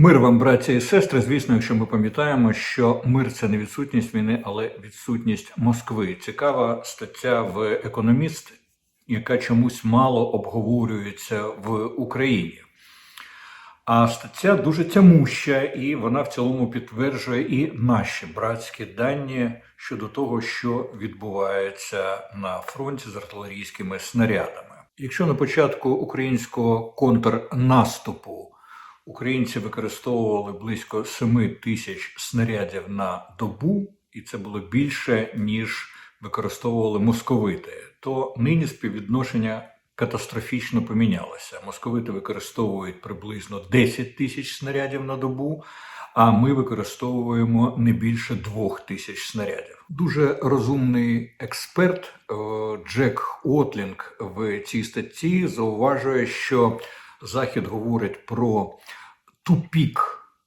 Мир вам, браття і сестри. Звісно, якщо ми пам'ятаємо, що мир це не відсутність війни, але відсутність Москви. Цікава стаття в економіст, яка чомусь мало обговорюється в Україні. А стаття дуже тямуща, і вона в цілому підтверджує і наші братські дані щодо того, що відбувається на фронті з артилерійськими снарядами. Якщо на початку українського контрнаступу українці використовували близько 7 тисяч снарядів на добу, і це було більше, ніж використовували московити, то нині співвідношення катастрофічно помінялося. Московити використовують приблизно 10 тисяч снарядів на добу, а ми використовуємо не більше 2 тисяч снарядів. Дуже розумний експерт е, Джек Отлінг в цій статті зауважує, що Захід говорить про тупік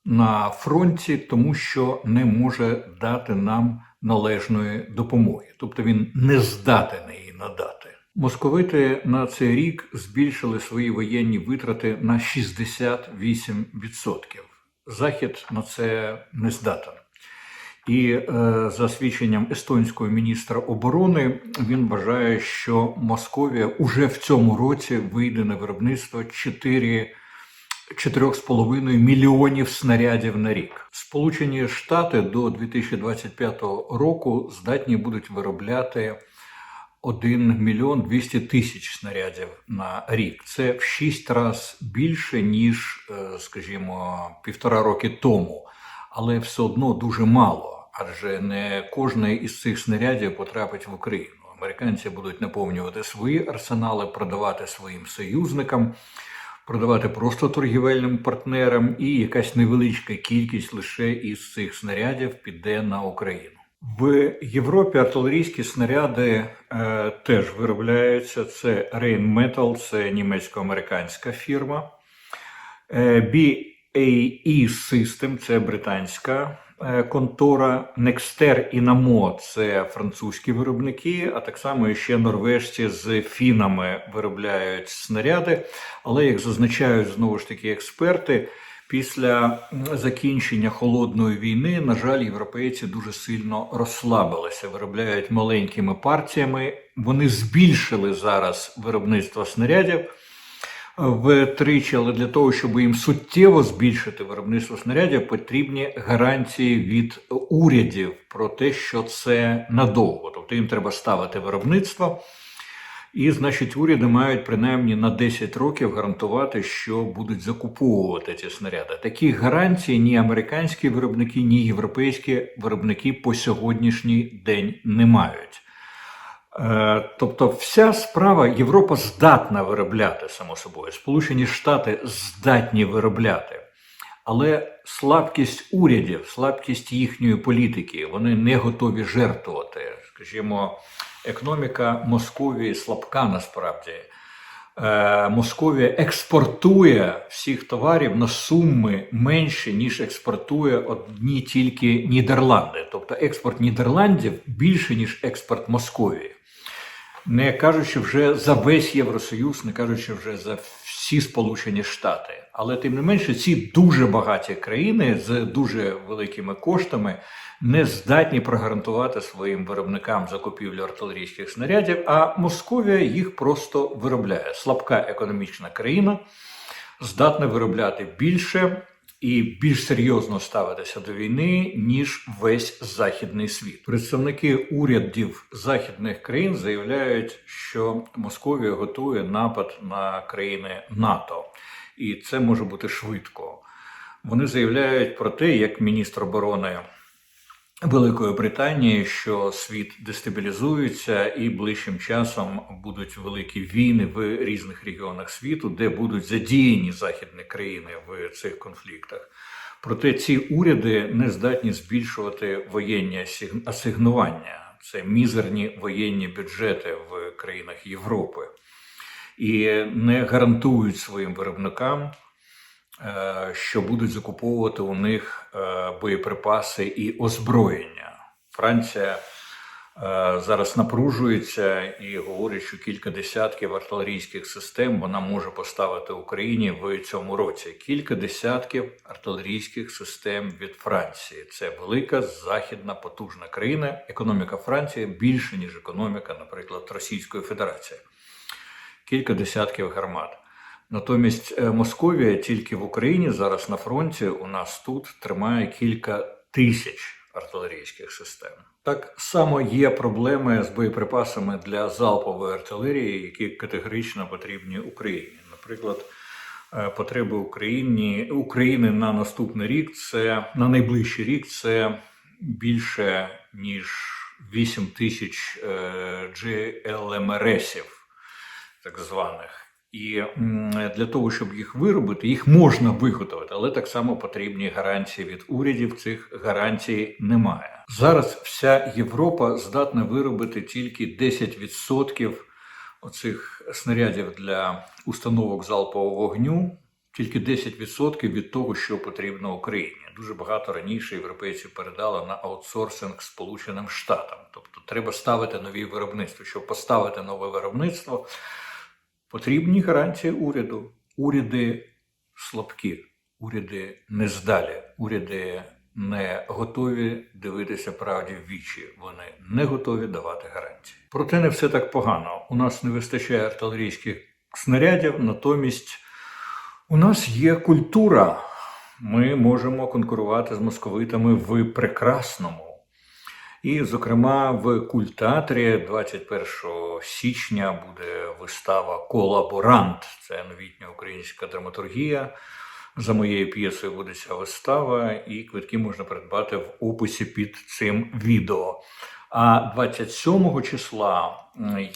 на фронті, тому що не може дати нам належної допомоги, тобто він не здатен її надати. Московити на цей рік збільшили свої воєнні витрати на 68%. Захід на це не здатен. І е, за свідченням естонського міністра оборони він вважає, що Московія уже в цьому році вийде на виробництво 4 4,5 мільйонів снарядів на рік. Сполучені Штати до 2025 року здатні будуть виробляти 1 мільйон 200 тисяч снарядів на рік. Це в 6 разів більше ніж, е, скажімо, півтора роки тому, але все одно дуже мало. Адже не кожний із цих снарядів потрапить в Україну. Американці будуть наповнювати свої арсенали, продавати своїм союзникам, продавати просто торгівельним партнерам, і якась невеличка кількість лише із цих снарядів піде на Україну. В Європі артилерійські снаряди е, теж виробляються. Це Rheinmetall, це німецько-американська фірма. Е, BAE System це британська контора. Nexter і Namo – це французькі виробники, а так само ще норвежці з фінами виробляють снаряди. Але, як зазначають знову ж таки експерти, після закінчення холодної війни, на жаль, європейці дуже сильно розслабилися, виробляють маленькими партіями. Вони збільшили зараз виробництво снарядів втричі, але для того, щоб їм суттєво збільшити виробництво снарядів, потрібні гарантії від урядів про те, що це надовго. Тобто їм треба ставити виробництво. І, значить, уряди мають принаймні на 10 років гарантувати, що будуть закуповувати ці снаряди. Таких гарантій ні американські виробники, ні європейські виробники по сьогоднішній день не мають. Е, тобто, вся справа Європа здатна виробляти само собою. Сполучені Штати здатні виробляти, але слабкість урядів, слабкість їхньої політики, вони не готові жертвувати. Скажімо, економіка Московії слабка насправді. Е, Московія експортує всіх товарів на суми менше, ніж експортує одні тільки Нідерланди. Тобто експорт Нідерландів більше, ніж експорт Московії не кажучи вже за весь Євросоюз, не кажучи вже за всі Сполучені Штати. Але тим не менше, ці дуже багаті країни з дуже великими коштами не здатні прогарантувати своїм виробникам закупівлю артилерійських снарядів, а Московія їх просто виробляє. Слабка економічна країна здатна виробляти більше і більш серйозно ставитися до війни, ніж весь західний світ. Представники урядів західних країн заявляють, що Московія готує напад на країни НАТО, і це може бути швидко. Вони заявляють про те, як міністр оборони. Великої Британії, що світ дестабілізується, і ближчим часом будуть великі війни в різних регіонах світу, де будуть задіяні західні країни в цих конфліктах. Проте ці уряди не здатні збільшувати воєнні асигнування. Це мізерні воєнні бюджети в країнах Європи і не гарантують своїм виробникам що будуть закуповувати у них е, боєприпаси і озброєння. Франція зараз напружується і говорить, що кілька десятків артилерійських систем вона може поставити Україні в цьому році. Кілька десятків артилерійських систем від Франції. Це велика західна потужна країна. Економіка Франції більше ніж економіка, наприклад, Російської Федерації. Кілька десятків гармат. Натомість е, Московія тільки в Україні зараз на фронті у нас тут тримає кілька тисяч артилерійських систем. Так само є проблеми з боєприпасами для залпової артилерії, які категорично потрібні Україні. Наприклад, е, потреби України України на наступний рік це на найближчий рік це більше ніж 8 тисяч е, GLMRS-ів, так званих. І для того, щоб їх виробити, їх можна виготовити, але так само потрібні гарантії від урядів. Цих гарантій немає. Зараз вся Європа здатна виробити тільки 10% оцих снарядів для установок залпового вогню, тільки 10% від того, що потрібно Україні. Дуже багато раніше європейці передали на аутсорсинг Сполученим Штатам. Тобто, треба ставити нові виробництва. Щоб поставити нове виробництво. Потрібні гарантії уряду. Уряди слабкі, уряди нездалі, уряди не готові дивитися правді в вічі. Вони не готові давати гарантії. Проте не все так погано. У нас не вистачає артилерійських снарядів, натомість у нас є культура. Ми можемо конкурувати з московитами в прекрасному. І, зокрема, в культатрі 21 січня буде вистава Колаборант. Це новітня українська драматургія. За моєю п'єсою буде ця вистава, і квитки можна придбати в описі під цим відео. А 27 числа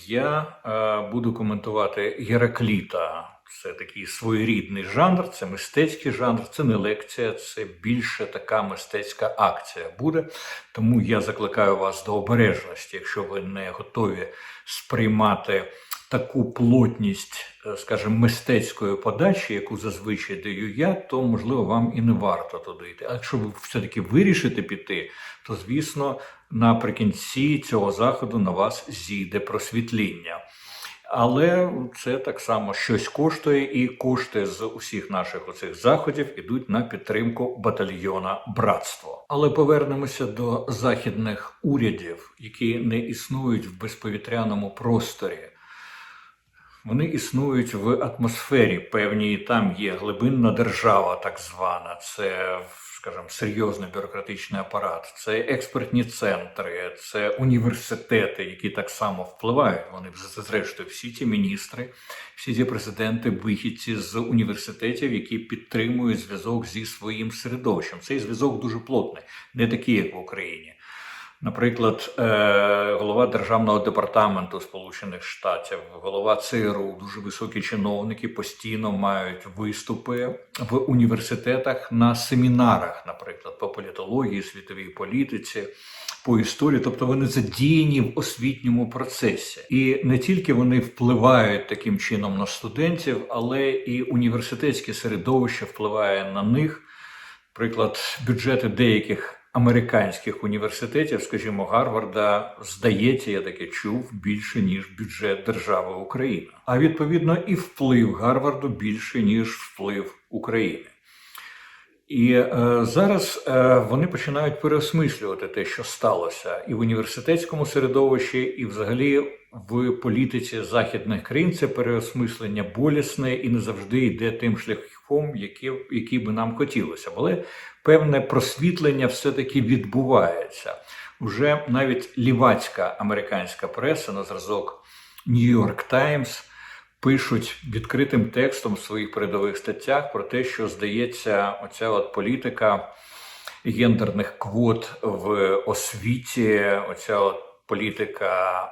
я е, буду коментувати Геракліта. Це такий своєрідний жанр, це мистецький жанр, це не лекція, це більше така мистецька акція буде. Тому я закликаю вас до обережності, якщо ви не готові сприймати таку плотність, е, скажімо, мистецької подачі, яку зазвичай даю я, то можливо вам і не варто туди йти. А якщо ви все-таки вирішите піти, то звісно наприкінці цього заходу на вас зійде просвітління. Але це так само щось коштує, і кошти з усіх наших оцих заходів ідуть на підтримку батальйона братство. Але повернемося до західних урядів, які не існують в безповітряному просторі. Вони існують в атмосфері певній. Там є глибинна держава, так звана, це скажімо, серйозний бюрократичний апарат, це експертні центри, це університети, які так само впливають. Вони зрештою всі ті міністри, всі ті президенти, вихідці з університетів, які підтримують зв'язок зі своїм середовищем. Цей зв'язок дуже плотний, не такий, як в Україні. Наприклад, е, голова державного департаменту Сполучених Штатів, голова ЦРУ, дуже високі чиновники постійно мають виступи в університетах на семінарах, наприклад, по політології, світовій політиці, по історії, тобто вони задіяні в освітньому процесі, і не тільки вони впливають таким чином на студентів, але і університетське середовище впливає на них. Приклад бюджети деяких американських університетів, скажімо, Гарварда, здається, я таке чув більше ніж бюджет держави України. А відповідно і вплив Гарварду більше ніж вплив України. І е, зараз е, вони починають переосмислювати те, що сталося, і в університетському середовищі, і взагалі в політиці західних країн це переосмислення болісне і не завжди йде тим шляхом, який, який би нам хотілося. Але певне просвітлення все-таки відбувається. Уже навіть лівацька американська преса на зразок York Times пишуть відкритим текстом в своїх передових статтях про те, що здається, оця от політика гендерних квот в освіті, оця от політика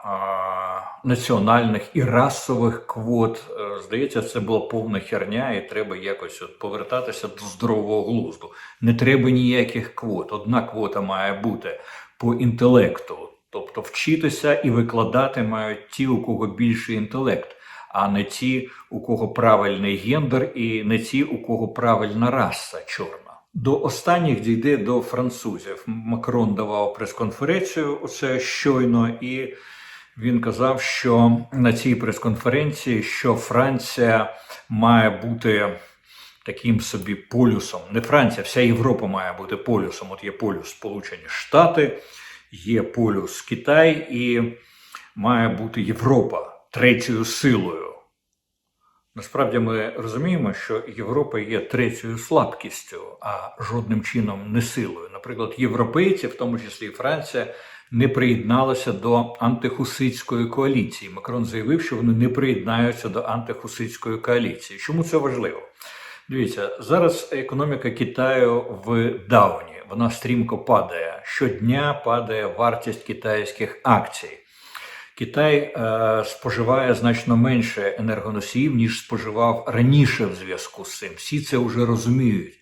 а, національних і расових квот. Е, здається, це була повна херня, і треба якось от повертатися до здорового глузду. Не треба ніяких квот. Одна квота має бути по інтелекту. Тобто вчитися і викладати мають ті, у кого більший інтелект, а не ті, у кого правильний гендер, і не ті, у кого правильна раса чорна. До останніх дійде до французів. Макрон давав прес-конференцію оце щойно, і він казав, що на цій прес-конференції, що Франція має бути таким собі полюсом. Не Франція, вся Європа має бути полюсом. От є полюс Сполучені Штати, є полюс Китай і має бути Європа третьою силою. Насправді ми розуміємо, що Європа є третьою слабкістю, а жодним чином не силою. Наприклад, європейці, в тому числі і Франція, не приєдналися до антихуситської коаліції. Макрон заявив, що вони не приєднаються до антихуситської коаліції. Чому це важливо? Дивіться, зараз економіка Китаю в дауні. Вона стрімко падає. Щодня падає вартість китайських акцій. Китай е, споживає значно менше енергоносіїв, ніж споживав раніше в зв'язку з цим. Всі це вже розуміють.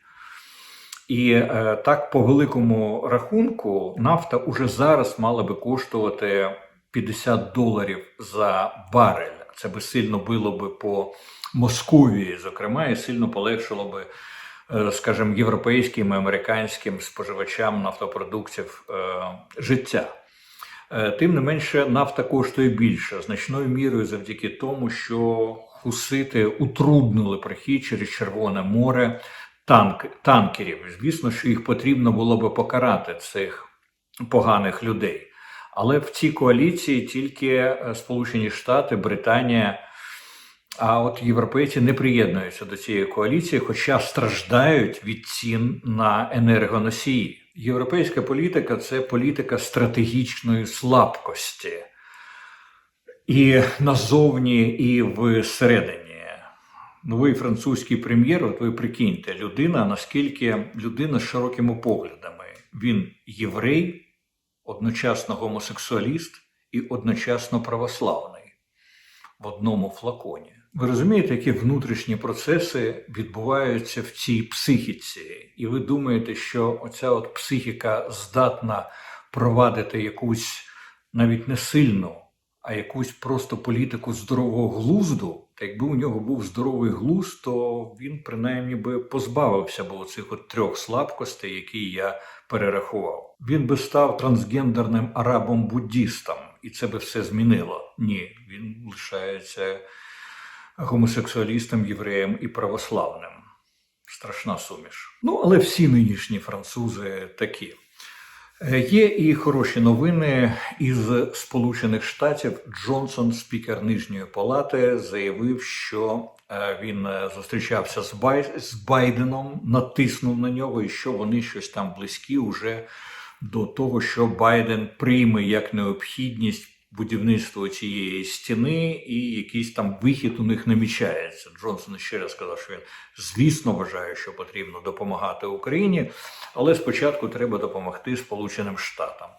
І е, так, по великому рахунку, нафта уже зараз мала би коштувати 50 доларів за барель. Це би сильно било би по Московії, зокрема, і сильно полегшило би, е, скажімо, європейським і американським споживачам нафтопродуктів е, життя. Е, Тим не менше, нафта коштує більше значною мірою завдяки тому, що хусити утруднили прохід через Червоне море танк, танкерів. Звісно, що їх потрібно було би покарати цих поганих людей. Але в цій коаліції тільки е, Сполучені Штати, Британія. А от європейці не приєднуються до цієї коаліції, хоча страждають від цін на енергоносії. Європейська політика це політика стратегічної слабкості і назовні, і всередині. Новий французький прем'єр, от ви прикиньте, людина, наскільки людина з широкими поглядами. Він єврей, одночасно гомосексуаліст і одночасно православний в одному флаконі. Ви розумієте, які внутрішні процеси відбуваються в цій психіці, і ви думаєте, що оця от психіка здатна провадити якусь навіть не сильну, а якусь просто політику здорового глузду. Та якби у нього був здоровий глузд, то він принаймні би позбавився б оцих от трьох слабкостей, які я перерахував. Він би став трансгендерним арабом-буддістом, і це би все змінило. Ні, він лишається гомосексуалістом, євреєм і православним. Страшна суміш. Ну, але всі нинішні французи такі. Е, Є і хороші новини із Сполучених Штатів. Джонсон, спікер Нижньої палати, заявив, що е, він е, зустрічався з, Байденом, натиснув на нього, і що вони щось там близькі уже до того, що Байден прийме як необхідність будівництво цієї стіни, і якийсь там вихід у них намічається. Джонсон ще раз сказав, що він звісно вважає, що потрібно допомагати Україні, але спочатку треба допомогти Сполученим Штатам.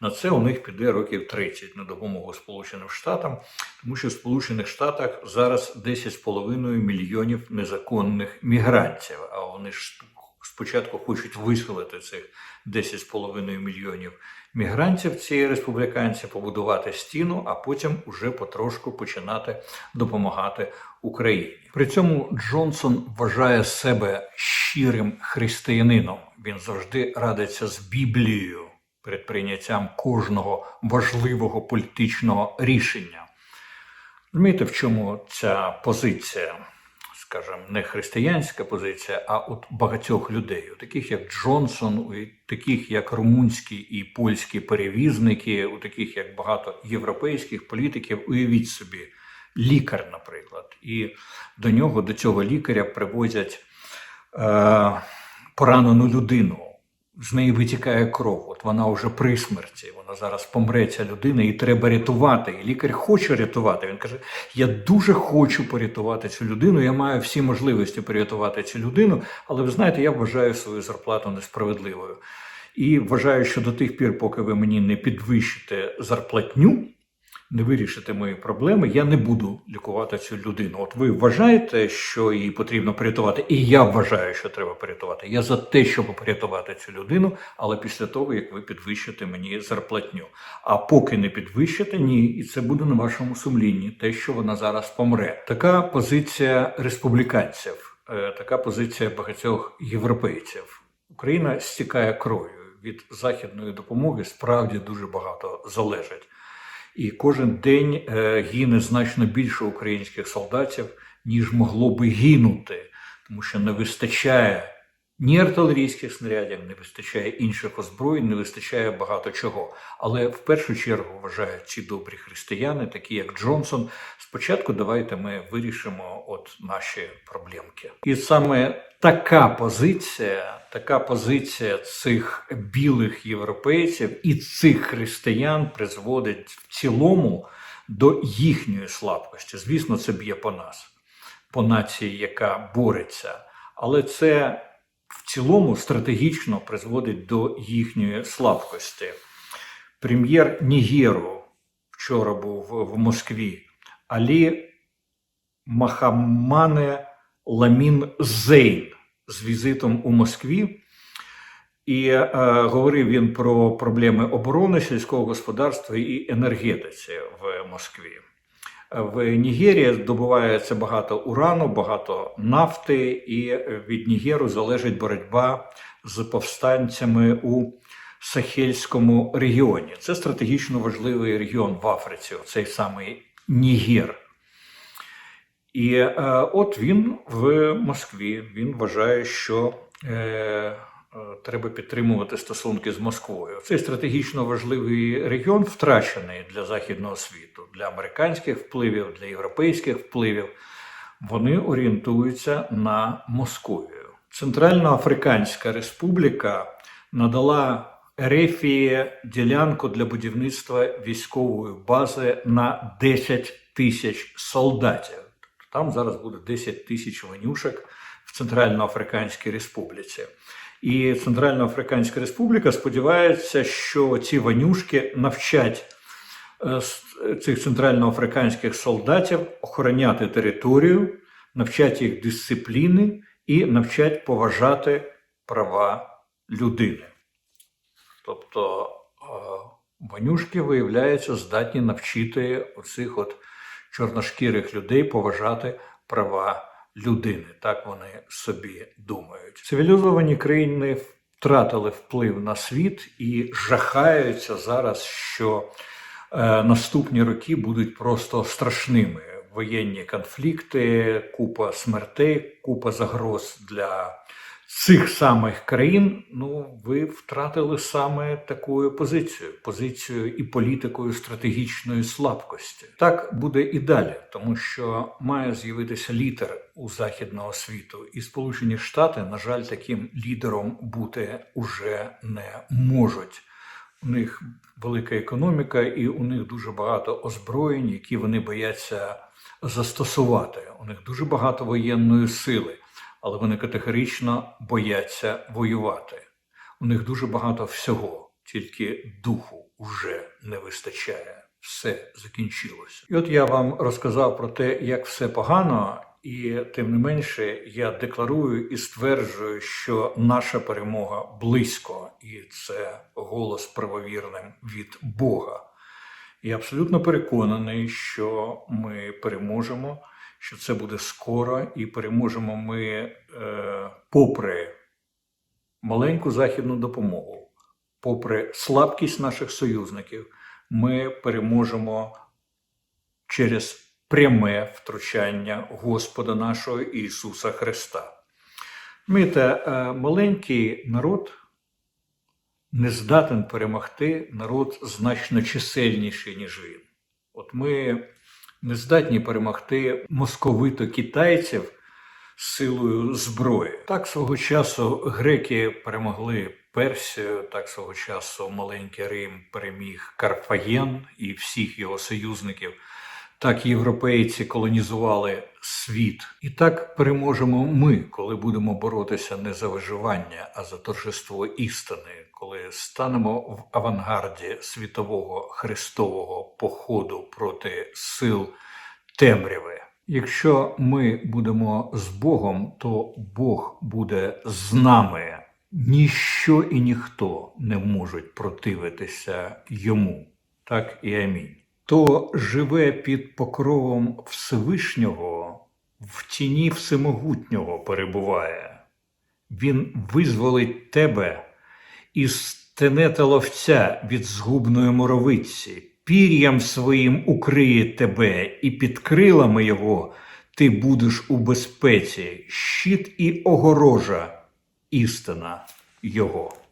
На це у них піде років 30 на допомогу Сполученим Штатам, тому що в Сполучених Штатах зараз 10,5 мільйонів незаконних мігрантів. А вони ж спочатку хочуть виселити цих 10,5 мільйонів мігрантів ці республіканці, побудувати стіну, а потім уже потрошку починати допомагати Україні. При цьому Джонсон вважає себе щирим християнином. Він завжди радиться з Біблією перед прийняттям кожного важливого політичного рішення. Розумієте, в чому ця позиція? Скажімо, не християнська позиція, а от багатьох людей, у таких як Джонсон, у таких як румунські і польські перевізники, у таких як багато європейських політиків, уявіть собі, лікар, наприклад, і до нього, до цього лікаря привозять е, поранену людину з неї витікає кров. От вона вже при смерті. Вона зараз помре ця людина, і треба рятувати. І лікар хоче рятувати. Він каже: Я дуже хочу порятувати цю людину. Я маю всі можливості порятувати цю людину, але ви знаєте, я вважаю свою зарплату несправедливою. І вважаю, що до тих пір, поки ви мені не підвищите зарплатню не вирішите мої проблеми, я не буду лікувати цю людину. От ви вважаєте, що її потрібно порятувати, і я вважаю, що треба порятувати. Я за те, щоб порятувати цю людину, але після того, як ви підвищите мені зарплатню. А поки не підвищите, ні, і це буде на вашому сумлінні, те, що вона зараз помре. Така позиція республіканців, е, така позиція багатьох європейців. Україна стікає кров'ю. Від західної допомоги справді дуже багато залежить. І кожен день е, гине значно більше українських солдатів, ніж могло би гинути, тому що не вистачає ні артилерійських снарядів, не вистачає інших озброєнь, не вистачає багато чого. Але в першу чергу вважають ці добрі християни, такі як Джонсон. Спочатку давайте ми вирішимо от наші проблемки. І саме така позиція, така позиція цих білих європейців і цих християн призводить в цілому до їхньої слабкості. Звісно, це б'є по нас, по нації, яка бореться, але це в цілому стратегічно призводить до їхньої слабкості. Прем'єр Нігеру вчора був в Москві. Алі Махамане Ламін Зейн з візитом у Москві. І е, говорив він про проблеми оборони, сільського господарства і енергетиці в Москві. В Нігерії здобувається багато урану, багато нафти, і від Нігеру залежить боротьба з повстанцями у Сахельському регіоні. Це стратегічно важливий регіон в Африці, цей самий Нігер. І е, от він в Москві він вважає, що е, треба підтримувати стосунки з Москвою. Цей стратегічно важливий регіон втрачений для західного світу, для американських впливів, для європейських впливів. Вони орієнтуються на Московію. Центральноафриканська Республіка надала Ерефії ділянку для будівництва військової бази на 10 тисяч солдатів. Там зараз буде 10 тисяч ванюшок в Центральноафриканській Республіці. І Центральноафриканська Республіка сподівається, що ці ванюшки навчать е, цих центральноафриканських солдатів охороняти територію, навчать їх дисципліни і навчать поважати права людини. Тобто е, ванюшки, виявляється, здатні навчити оцих от чорношкірих людей поважати права людини. Так вони собі думають. Цивілізовані країни втратили вплив на світ і жахаються зараз, що е, наступні роки будуть просто страшними. Воєнні конфлікти, купа смертей, купа загроз для цих самих країн. Ну, ви втратили саме таку позицію, позицію і політикою стратегічної слабкості. Так буде і далі, тому що має з'явитися лідер у західного світу, і Сполучені Штати, на жаль, таким лідером бути уже не можуть. У них велика економіка, і у них дуже багато озброєнь, які вони бояться застосувати. У них дуже багато воєнної сили, але вони категорично бояться воювати. У них дуже багато всього, тільки духу вже не вистачає. Все закінчилося. І от я вам розказав про те, як все погано, і тим не менше я декларую і стверджую, що наша перемога близько, і це голос правовірним від Бога. Я абсолютно переконаний, що ми переможемо, що це буде скоро, і переможемо ми, е, попри маленьку західну допомогу, попри слабкість наших союзників, ми переможемо через пряме втручання Господа нашого Ісуса Христа. Мите, маленький народ не здатен перемогти народ значно чисельніший, ніж він. От ми не здатні перемогти московито китайців силою зброї. Так свого часу греки перемогли Персію, так свого часу маленький Рим переміг Карфаген і всіх його союзників. Так європейці колонізували світ, і так переможемо ми, коли будемо боротися не за виживання, а за торжество істини, коли станемо в авангарді світового христового походу проти сил темряви. Якщо ми будемо з Богом, то Бог буде з нами. Ніщо і ніхто не можуть противитися йому. Так і амінь. Хто живе під покровом Всевишнього, в тіні всемогутнього перебуває. Він визволить тебе із тенета ловця від згубної моровиці, пір'ям своїм укриє тебе, і під крилами його ти будеш у безпеці, щит і огорожа, істина його.